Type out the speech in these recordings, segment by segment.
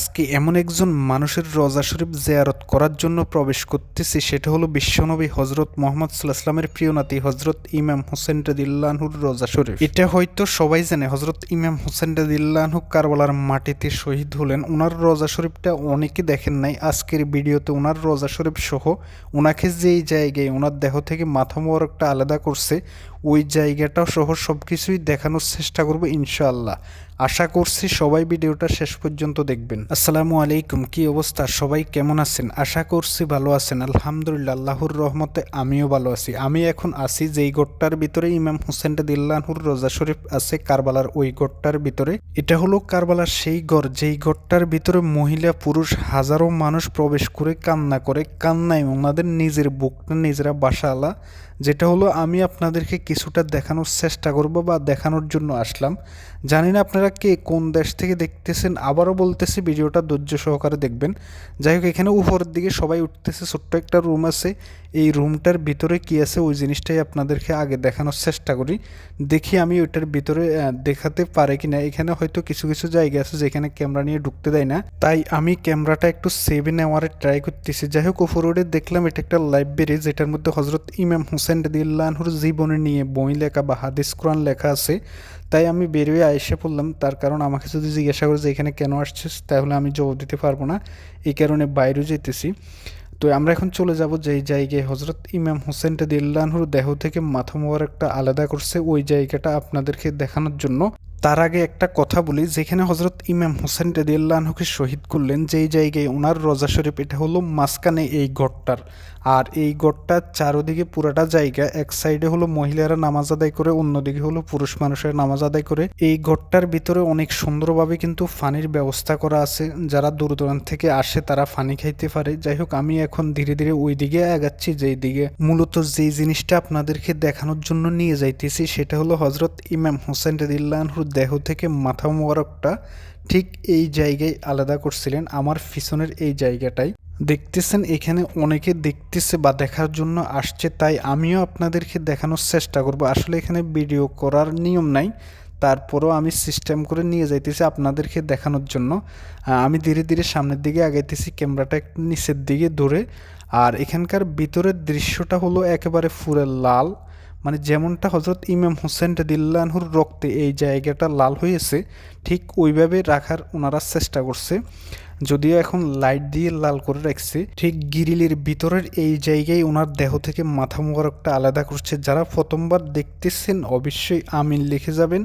আজকে এমন একজন মানুষের রোজা শরীফ জিয়ারত করার জন্য প্রবেশ করতেছি, সেটা হলো বিশ্বনবী হজরত মোহাম্মদ সাল্লাহামের প্রিয় নাতি হজরত ইমাম হোসেন রাদিল্লাহুর রোজা শরীফ। এটা হয়তো সবাই জানে হজরত ইমাম হোসেন রাদিল্লাহু কারবালার মাটিতে শহীদ হলেন। ওনার রোজা শরীফটা অনেকে দেখেন নাই, আজকের ভিডিওতে ওনার রোজা শরীফ সহ ওনাকে যেই জায়গায় ওনার দেহ থেকে মাথা মোবারকটা আলাদা করছে ওই জায়গাটাও সহ সব কিছুই দেখানোর চেষ্টা করব ইনশাআল্লাহ। আশা করছি সবাই ভিডিওটা শেষ পর্যন্ত দেখবেন। আসসালামু আলাইকুম, কি অবস্থা? সবাই কেমন আছেন? আশা করছি ভালো আছেন। আলহামদুলিল্লাহ, আল্লাহর রহমতে আমিও ভালো আছি। আমি এখন আছি যেই গোটটার ভিতরে ইমাম হুসেন দিল্লাহুর রোজা শরীফ আছে কারবালার ওই গোটটার ভিতরে। এটা হলো কারবালার সেই ঘর, যেই ঘরটার ভিতরে মহিলা, পুরুষ হাজারো মানুষ প্রবেশ করে, কান্না করে, কান্নায় ওনাদের নিজের বুকটা নিজেরা বাসালা যেটা হলো আমি আপনাদেরকে কিছুটা দেখানোর চেষ্টা করব বা দেখানোর জন্য আসলাম। জানি না আপনারা কে কোন দেশ থেকে দেখতেছেন, আবারও বলতেছি, ভিডিওটা ধৈর্য সহকারে দেখবেন। যাই হোক, এখানে উপরের দিকে সবাই উঠতেছে, ছোট্ট একটা রুম আছে। এই রুমটার ভিতরে কি আছে, ওই জিনিসটাই আপনাদেরকে আগে দেখানোর চেষ্টা করি। দেখি আমি ওইটার ভিতরে দেখাতে পারে কি না এখানে হয়তো কিছু কিছু জায়গা আছে যেখানে ক্যামেরা নিয়ে ঢুকতে দেয় না। তাই আমি ক্যামেরাটা একটু সেভে নেওয়ার ট্রাই করতেছি। যাই হোক উপরে দেখলাম এটা একটা লাইব্রেরি যেটার মধ্যে হজরত ইমাম হুসেন রদিল্লাহুর জীবনে নিয়ে বই লেখা বা হাদিস কোরআন লেখা আছে। তাই আমি বেরিয়ে এসে পড়লাম। তার কারণ আমাকে যদি জিজ্ঞাসা করে যে, এখানে কেন আসছিস? তাহলে আমি জবাব দিতে পারব না। এই কারণে বাইরেও যেতেছি তো আমরা এখন চলে যাব যেই জায়গায়। হজরত ইমাম হোসেন দিল্লানহুর দেহ থেকে মাথা মোয়ার একটা আলাদা করছে। ওই জায়গাটা আপনাদেরকে দেখানোর জন্য। তার আগে একটা কথা বলি, যেখানে হজরত ইমাম হোসেন রেদিয়াল্লাহকে শহীদ করলেন, যেই জায়গায় ওনার রজা শরীফ, এটা হলো মাঝখানে এই গড়টার আর এই গড়টার চারোদিকে পুরাটা জায়গা, এক সাইডে হলো মহিলারা নামাজ আদায় করে, অন্যদিকে হলো পুরুষ মানুষের নামাজ আদায় করে। এই গড়টার ভিতরে অনেক সুন্দরভাবে কিন্তু ফানির ব্যবস্থা করা আছে, যারা দূর দূরান্ত থেকে আসে তারা ফানি খাইতে পারে। যাই হোক, আমি এখন ধীরে ধীরে ওই দিকে আগাচ্ছি, যেই দিকে মূলত যেই জিনিসটা আপনাদেরকে দেখানোর জন্য নিয়ে যাইতেছি, সেটা হলো হজরত ইমাম হোসেন রদিল্লাহর দেহ থেকে মাথা মোবারকটা ঠিক এই জায়গায় আলাদা করছিলেন। আমার পিছনের এই জায়গাটাই। দেখতেছেন, এখানে অনেকে দেখতেছে বা দেখার জন্য আসছে, তাই আমিও আপনাদেরকে দেখানোর চেষ্টা করব। আসলে এখানে ভিডিও করার নিয়ম নাই, তারপরও আমি সিস্টেম করে নিয়ে যাইতেছি আপনাদেরকে দেখানোর জন্য। আমি ধীরে ধীরে সামনের দিকে আগাইতেছি ক্যামেরাটা একটু নিচের দিকে ধরে। আর এখানকার ভিতরের দৃশ্যটা হলো একেবারে ফুরে লাল। মানে যেমনটা হজরত ইমাম হোসেন দিল্লানহুর রক্তে এই জায়গাটা লাল হয়েছে, ঠিক ওইভাবে রাখার ওনারা চেষ্টা করছে। যদিও এখন লাইট দিয়ে লাল করে রাখছে, ঠিক গিরিলের ভিতরের এই জায়গায় ওনার দেহ থেকে মাথা মোবারকটা আলাদা করছে। যারা প্রথমবার দেখতেছেন অবশ্যই আমিন লিখে যাবেন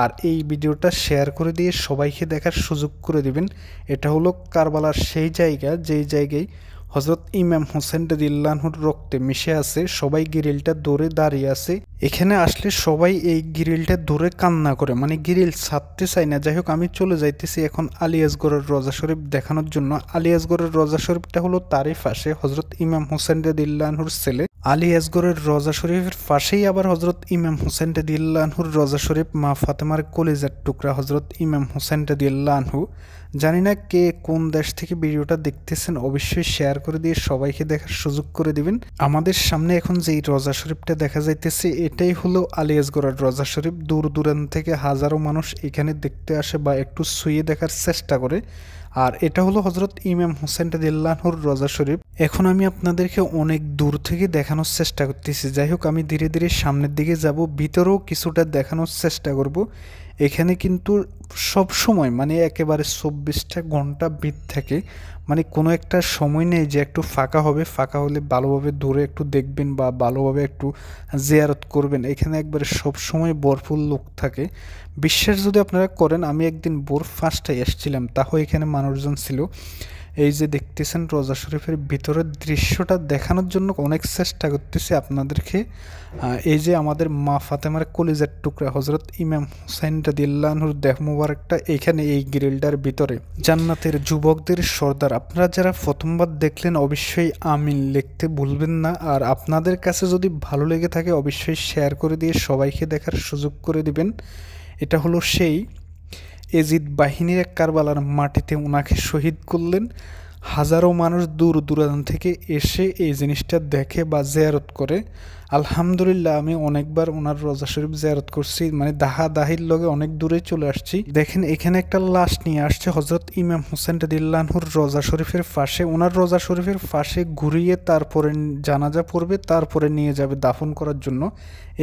আর এই ভিডিওটা শেয়ার করে দিয়ে সবাইকে দেখার সুযোগ করে দিবেন। এটা হলো কারবালার সেই জায়গা, যেই জায়গায় হজরত ইমাম হোসেন দিল্লাহুর রক্তে মিশে আছে, সবাই গিরিলটা দূরে দাঁড়িয়ে আছে। এখানে আসলে সবাই এই গিরিলটা দূরে কান্না করে মানে গিরিল ছাড়তে চাই না। যাই হোক, আমি চলে যাইতেছি এখন আলিয়াসগড়ের রজা শরীফ দেখানোর জন্য। আলিয়াসগড়ের রজা শরীফটা হলো তারই পাশে হজরত ইমাম হোসেন দিল্লাহুর ছেলে। আলী আসগরের রজা শরীফের পাশেই আবার হজরত ইমাম হোসেন দিল্লাহুর রজা শরীফ মা ফাতেমার কলেজার টুকরা হজরত ইমাম হোসেন দিল্লাহু জানি না কে কোন দেশ থেকে ভিডিওটা দেখতেছেন, অবশ্যই শেয়ার করে দিয়ে সবাইকে দেখার সুযোগ করে দিবেন। আমাদের সামনে এখন যেই রজা শরীফটা দেখা যাইতেছে, এটাই হলো আলিয়াসগড়ের রজা শরীফ। দূর দূরান্ত থেকে হাজারো মানুষ এখানে দেখতে আসে বা একটু শুয়ে দেখার চেষ্টা করে। আর এটা হলো হজরত ইমাম হোসেন দিল্লাহুর রজা শরীফ। এখন আমি আপনাদেরকে অনেক দূর থেকে দেখানোর চেষ্টা করতেছি। যাই হোক, আমি ধীরে ধীরে সামনের দিকে যাব, ভিতরেও কিছুটা দেখানোর চেষ্টা করব। এখানে কিন্তু সব সময় মানে একেবারে চব্বিশটা ঘণ্টা বিদ থাকে। মানে কোনো একটা সময় নেই যে একটু ফাঁকা হবে। ফাঁকা হলে ভালোভাবে ধরে একটু দেখবেন বা ভালোভাবে একটু জেয়ারত করবেন। এখানে একবারে সব সময় বরফুল লোক থাকে। বিশ্বাস যদি আপনারা করেন, আমি একদিন বোর ফার্স্টে এসেছিলাম তাও এখানে মানুষজন ছিল। এই যে দেখতেছেন রোজা শরীফের ভিতরের দৃশ্যটা দেখানোর জন্য অনেক চেষ্টা করতেছি আপনাদেরকে। এই যে আমাদের মা ফাতেমার কলিজার টুকরা হজরত ইমাম হুসাইন রাদিল্লাহুর দেহ মুবারকটা এইখানে এই গ্রিলটার ভিতরে। জান্নাতের যুবকদের সর্দার, আপনারা যারা প্রথমবার দেখলেন অবশ্যই আমিন লিখতে ভুলবেন না। আর আপনাদের কাছে যদি ভালো লেগে থাকে অবশ্যই শেয়ার করে দিয়ে সবাইকে দেখার সুযোগ করে দিবেন। এটা হলো সেই এজিদ বাহিনীর কারবালার মাটিতে ওনাকে শহীদ করলেন। হাজারো মানুষ দূর দূরান্ত থেকে এসে এই জিনিসটা দেখে বা জেয়ারত করে। আলহামদুলিল্লাহ, আমি অনেকবার ওনার রোজা শরীফ জিয়ারত করছি। মানে দাহা দাহির লগে অনেক দূরে চলে আসছি। দেখেন, এখানে একটা লাশ নিয়ে আসছে হজরত ইমাম হোসেন রদিল্লাহুর রোজা শরীফের পাশে। ওনার রোজা শরীফের পাশে ঘুরিয়ে তারপরে জানাজা পড়বে, তারপরে নিয়ে যাবে দাফন করার জন্য।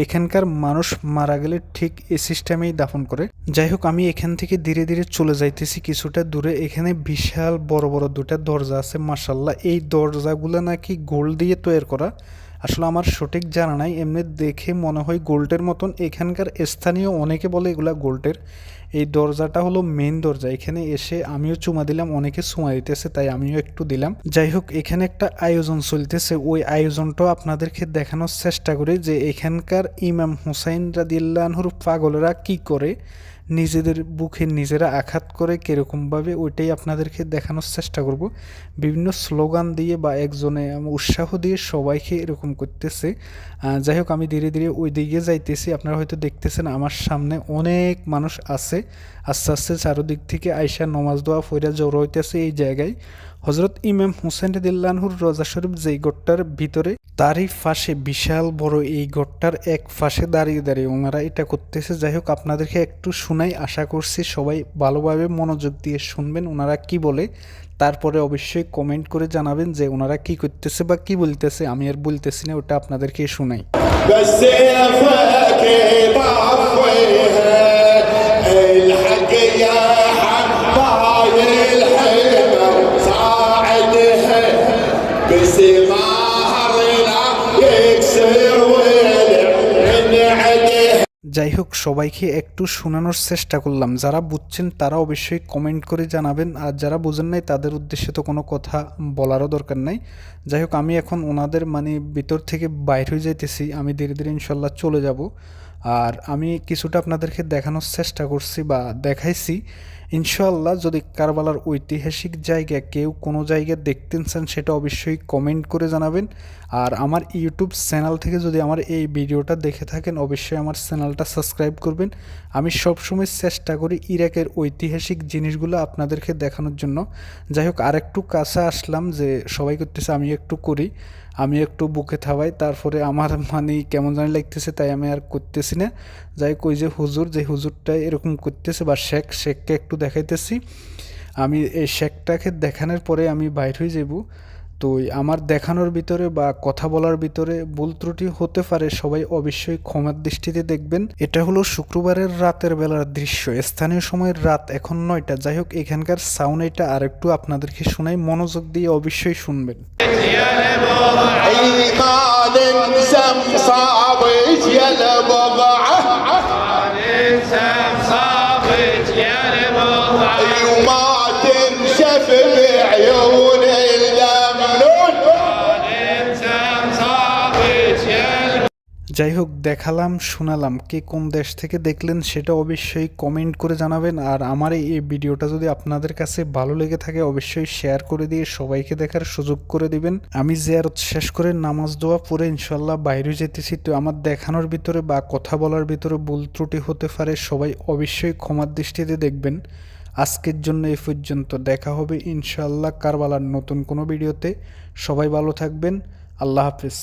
এখানকার মানুষ মারা গেলে ঠিক এই সিস্টেমেই দাফন করে। যাই হোক, আমি এখান থেকে ধীরে ধীরে চলে যাইতেছি কিছুটা দূরে। এখানে বিশাল বড় বড় দুটা দরজা আছে মাসাল্লাহ এই দরজাগুলো নাকি গোল দিয়ে তৈরি করা। আসলে আমার সঠিক জানা নাই, এমনি দেখে মনে হয় গোল্ডের মতন। এখানকার স্থানীয় অনেকে বলে এগুলা গোল্ডের। এই দরজাটা হলো মেন দরজা। এখানে এসে আমিও চুমা দিলাম, অনেকে চুমা দিতেছে, তাই আমিও একটু দিলাম। যাই হোক, এখানে একটা আয়োজন চলতেছে। ওই আয়োজনটাও আপনাদেরকে দেখানোর চেষ্টা করি যে এখানকার ইমাম হুসাইন রাদিল্লাহর পাগলেরা কি করে। নিজেদের বুকে নিজেরা আঘাত করে কীরকমভাবে ওইটাই আপনাদেরকে দেখানোর চেষ্টা করব। বিভিন্ন স্লোগান দিয়ে বা একজনে উৎসাহ দিয়ে সবাইকে এরকম করতেছে। যাই হোক, আমি ধীরে ধীরে ওই দিকে যাইতেছি। আপনারা হয়তো দেখতেছেন আমার সামনে অনেক মানুষ আছে। আস্তে আস্তে চারোদিক থেকে আইসা নমাজ দোয়া ফইরা জড়ো হইতেছে এই জায়গায়। হজরত ইমাম হুসেন দিল্লানহুর রোজা শরীফ যেই গোটটার ভিতরে তারই ফাঁসে বিশাল বড় এই গড়টার এক ফাঁসে দাঁড়িয়ে দাঁড়িয়ে ওনারা এটা করতেছে। যাই হোক, আপনাদেরকে একটু শোনাই, আশা করছি সবাই ভালোভাবে মনোযোগ দিয়ে শুনবেন ওনারা কি বলে। তারপরে অবশ্যই কমেন্ট করে জানাবেন যে ওনারা কি করতেছে বা কি বলতেছে, আমি আর বলতেছি না, ওটা আপনাদেরকে শোনাই। যাই হোক, সবাইকে একটু শোনানোর চেষ্টা করলাম। যারা বুঝছেন, তারা অবশ্যই কমেন্ট করে জানাবেন। আর যারা বোঝেন নাই, তাদের উদ্দেশ্যে তো কোনো কথা বলারও দরকার নাই। যাই হোক, আমি এখন ওনাদের মানে ভিতর থেকে বাইর হয়ে যাইতেছি। আমি ধীরে ধীরে ইনশাল্লাহ চলে যাব। আর আমি কিছুটা আপনাদেরকে দেখানোর চেষ্টা করছি বা দেখাইছি। ইনশাল্লাহ যদি কারবালার ঐতিহাসিক জায়গা কেউ কোনো জায়গায় দেখতেন চান, সেটা অবশ্যই কমেন্ট করে জানাবেন। আর আমার ইউটিউব চ্যানেল থেকে যদি আমার এই ভিডিওটা দেখে থাকেন, অবশ্যই আমার চ্যানেলটা সাবস্ক্রাইব করবেন। আমি সবসময় চেষ্টা করি ইরাকের ঐতিহাসিক জিনিসগুলো আপনাদেরকে দেখানোর জন্য। যাই হোক, আরেকটু কাছে আসলাম যে সবাই করতেছে আমি একটু করি আমি একটু বুকে থাবাই। তারপরে আমার মানে কেমন জানি লাগতেছে, তাই আমি আর করতেছি না। যাই হোক, ওই যে হুজুর, যে হুজুরটা এরকম করতেছে, বা শেখ, শেখকে একটু দেখাইতেছি আমি এই শেখটাকে দেখানোর পরে আমি বাইর হয়ে যাব তো এই আমার দেখানোর ভিতরে বা কথা বলার ভিতরে ভুল ত্রুটি হতে পারে সবাই অবশ্যই ক্ষমার দৃষ্টিতে দেখবেন এটা হলো শুক্রবারের রাতের বেলার দৃশ্য স্থানীয় সময়ের রাত এখন নয়টা যাই হোক এখানকার সাউন্ড এটা আরেকটু আপনাদেরকে শোনাই মনোযোগ দিয়ে অবশ্যই শুনবেন اي ما ننسى مصابك يا যাই হোক দেখালাম, শোনালাম, কে কোন দেশ থেকে দেখলেন সেটা অবশ্যই কমেন্ট করে জানাবেন। আর আমার এই ভিডিওটা যদি আপনাদের কাছে ভালো লেগে থাকে, অবশ্যই শেয়ার করে দিয়ে সবাইকে দেখার সুযোগ করে দিবেন। আমি জিয়ারত শেষ করে নামাজ দোয়া পরে ইনশাল্লাহ বাইরে যেতেছি। তো আমার দেখানোর ভিতরে বা কথা বলার ভিতরে ভুল ত্রুটি হতে পারে, সবাই অবশ্যই ক্ষমার দৃষ্টিতে দেখবেন। আজকের জন্য এই পর্যন্ত। দেখা হবে ইনশাল্লাহ কারবালার নতুন কোনো ভিডিওতে। সবাই ভালো থাকবেন। আল্লাহ হাফিজ।